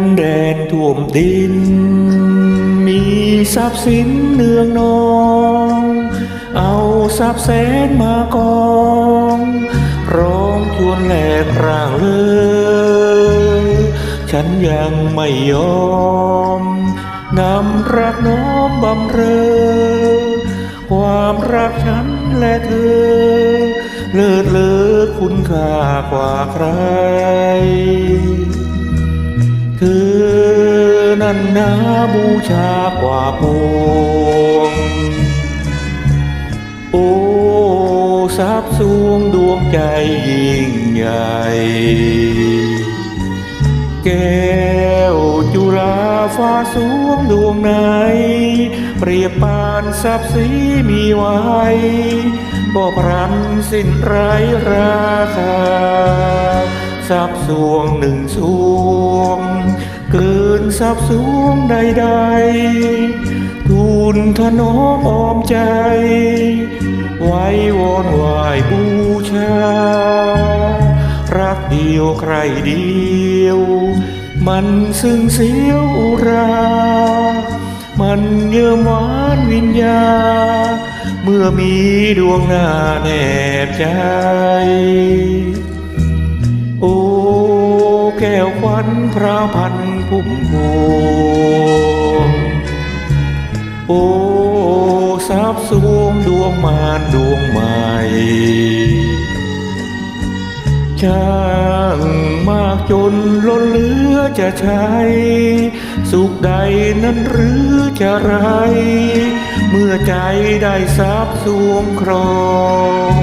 นแดนท่วมดิน มีทรัพย์สินเนืองนอง เอาทรัพย์แสนมากอง ร้องชวนแหลกร่างเลย ฉันยังไม่ยอมนำรักน้อมบำเรอ ความรักฉันและเธอ เลิศเลอคุณค่ากว่าใคร นั้นนาบูชากว่าปวง โอ้ทรัพย์สวงดวงใจยิ่งใหญ่ แก้วจุฬาฟ้าสวงดวงไหน เปรียบปานทรัพย์สีมีไว้ก็พรันสิ้นไรราคาทรัพย์สวงหนึ่งสวง เกินทรัพย์สวงใดๆทูลถนอมออมใจ ไว้วอนไหวบูชา รักเดียวใครเดียว มันซึ่งเสียวรา มันเยื่อมหวานวิญญา เมื่อมีดวงหน้าแนบใจ วควันพระพันพุ่มพวงโอ้ทรัพย์สวงดวงมารดวงใหม่ช่างมากจนล้นเหลือจะใช้ สุขใดนั้นหรือจะไร เมื่อใจได้ทรัพย์สวงครอง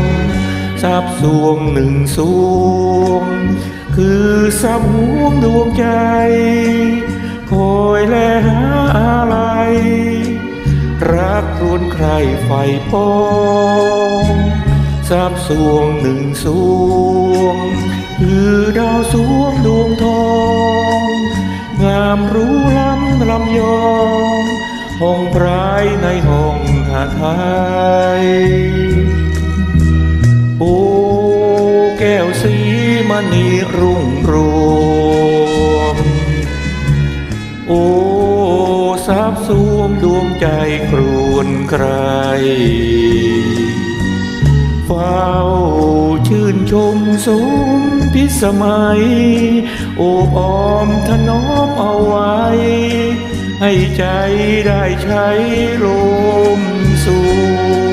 ทรัพย์สวงหนึ่งสวง คือทรัพย์ห่วงดวงใจคอยแลหาอะไร รักรวนใครไฟปองทรัพย์สวงหนึ่งสวง คือดาวสวงดวงทอง งามรู้ล้ำลำยองห้องพรายในห้องหาไทยโอ้แก้วสี มณีรุ่งรจน์โอ้ทรัพย์สวงดวงใจครวนใคร เฝ้าชื่นชมสมพิสมัย โอบอ้อมถนอมเอาไว้ ให้ใจได้ใช้ลมสู่